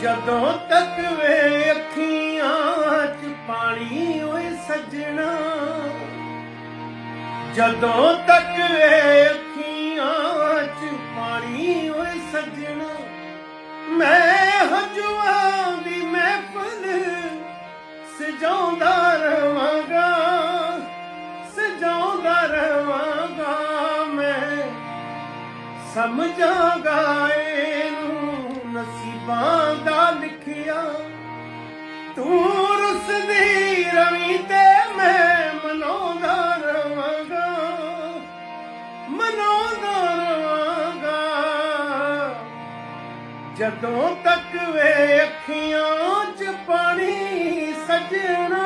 ਜਦੋਂ ਤੱਕ ਵੇ ਅੱਖੀਆਂ 'ਚ ਪਾਣੀ ਓਏ ਸਜਣਾ, ਜਦੋਂ ਤੱਕ ਵੇ ਅੱਖੀਆਂ 'ਚ ਪਾਣੀ ਓਏ ਸਜਣਾ, ਮੈਂ ਹਜੂਆਂ ਦੀ ਮਹਿਫਲ ਸਜਾਉਂਦਾ ਰਵਾਂਗਾ ਸਜਾਉਂਦਾ ਰਵਾਂਗਾ ਮੈਂ। ਸਮਝਾਂਗਾ ਏ ਦਾ ਲਿਖਿਆ, ਤੂੰ ਰੁਸਦੀ ਰਵੀ ਤੇ ਮੈਂ ਮਨਾਉਂਦਾ ਰਵਾਂਗਾ ਮਨਾਉਂਦਾ ਰਵਾਂਗਾ। ਜਦੋਂ ਤੱਕ ਵੇ ਅੱਖੀਆਂ 'ਚ ਪਾਣੀ ਸਜਣਾ